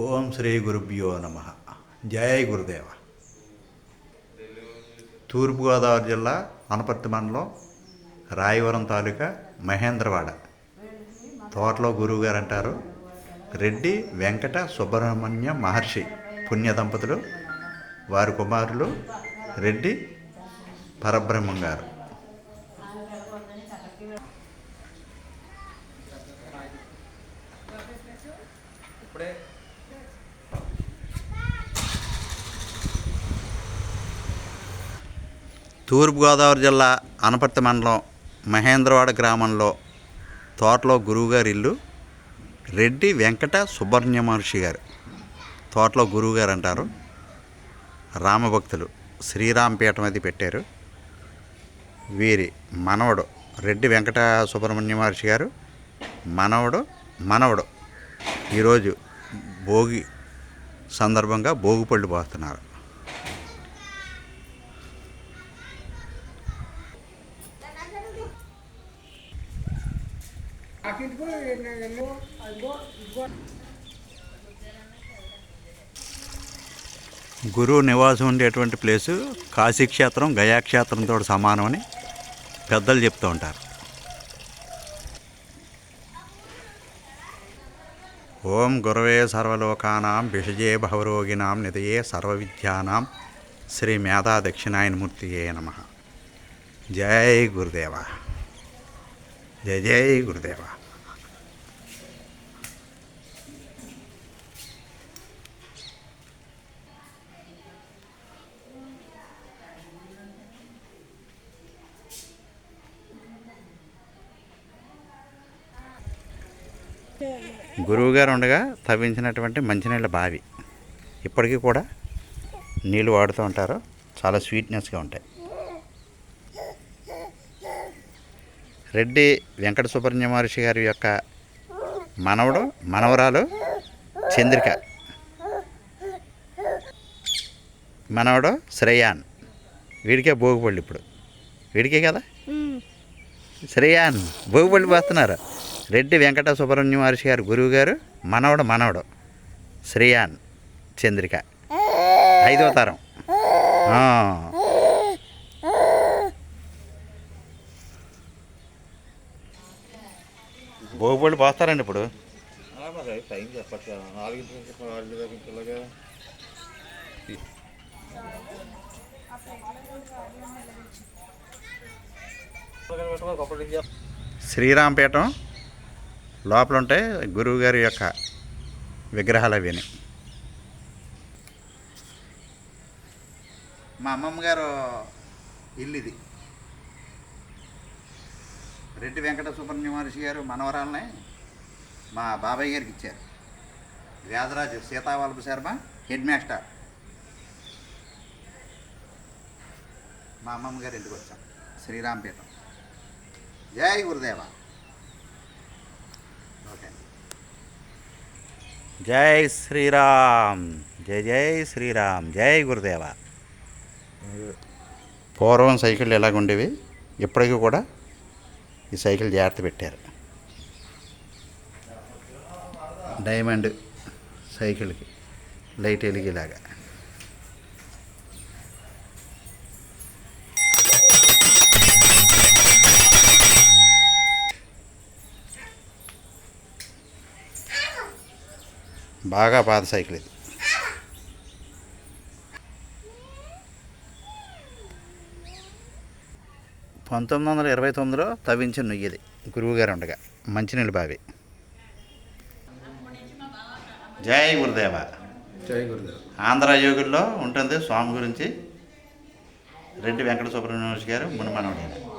ఓం శ్రీ గురుభ్యో నమ. జయ గురుదేవ. తూర్పుగోదావరి జిల్లా అనపర్తి మండలం రాయవరం తాలూకా మహేంద్రవాడ. తోటలో గురువుగారు అంటారు రెడ్డి వెంకట సుబ్రహ్మణ్య మహర్షి పుణ్య దంపతులు వారి కుమారులు రెడ్డి పరబ్రహ్మం గారు. తూర్పుగోదావరి జిల్లా అనపర్తి మండలం మహేంద్రవాడ గ్రామంలో తోటలో గురువుగారి ఇల్లు రెడ్డి వెంకట సుబ్రహ్మణ్య మహర్షి గారు. తోటలో గురువుగారు అంటారు. రామభక్తులు శ్రీరాంపీఠం అది పెట్టారు. వీరి మనవడు రెడ్డి వెంకట సుబ్రహ్మణ్య మహర్షి గారు మనవడు మనవడు. ఈరోజు భోగి సందర్భంగా భోగిపళ్ళు పోస్తున్నారు. గురువు నివాసం ఉండేటువంటి ప్లేసు కాశీక్షేత్రం గయాక్షేత్రంతో సమానమని పెద్దలు చెప్తూ ఉంటారు. ఓం గురవే సర్వలోకానాం విషజే భవరోగినాం నిధయే సర్వవిద్యానాం శ్రీ మేధా దక్షిణాయనమూర్తియే నమ. జై గురుదేవ. జయ జై గురుదేవ గురువుగారు ఉండగా తవ్వించినటువంటి మంచినీళ్ళ బావి. ఇప్పటికీ కూడా నీళ్ళు వాడుతూ ఉంటారు. చాలా స్వీట్నెస్గా ఉంటాయి. రెడ్డి వెంకట సుబ్రహ్మణ్య మహర్షి గారి యొక్క మనవడు మనవరాలు చంద్రిక. మనవడు శ్రేయాన్. వీడికే భోగిపళ్ళు ఇప్పుడు. వీడికే కదా? శ్రేయాన్ భోగిపళ్ళు పోస్తున్నారు రెడ్డి వెంకట సుబ్రహ్మణ్య మహర్షి గారు గురువు గారు మనవడు మనవడు. శ్రేయాన్ చంద్రిక. ఐదో తరం. భోగిపళ్ళు పోస్తారండి ఇప్పుడు. టైం చెప్పట్లేదు. నాలుగింటి నుంచి నాలుగు దాకా శ్రీరాంపేటం లోపల ఉంటాయి గురువుగారి యొక్క విగ్రహాలు అవిని. మా అమ్మమ్మ గారు ఇల్లు ఇది. రెడ్డి వెంకట సుబ్రహ్మణ్య మహర్షి గారు మనవరాలని మా బాబాయ్ గారికి ఇచ్చారు. Vedaraju Seethavallabha Sharma head master. మా అమ్మమ్మ గారి ఇంటికి వచ్చాం. శ్రీరాంపేటం. జై గురుదేవ. ఓకే. జై శ్రీరామ్. జై జై శ్రీరామ్. జై గురుదేవ. పూర్వం సైకిళ్ళు ఎలాగుండేవి? ఇప్పటికీ కూడా? ఈ సైకిల్ జాగ్రత్త పెట్టారు. డైమండ్ సైకిల్కి లైట్ వెలిగేలాగా. బాగా పాత సైకిల్ ఇది. పంతొమ్మిది వందల ఇరవై తొమ్మిదిలో తవ్వించిన నుయ్యి ఇది గురువుగారు ఉండగా మంచినీళ్ళు బావి. జై గురుదేవ. జై గురుదేవ్. ఆంధ్ర యోగుల్లో ఉంటుంది స్వామి గురించి. రెడ్డి వెంకట సుబ్రహ్మణ్య గారు మునిమనవుడు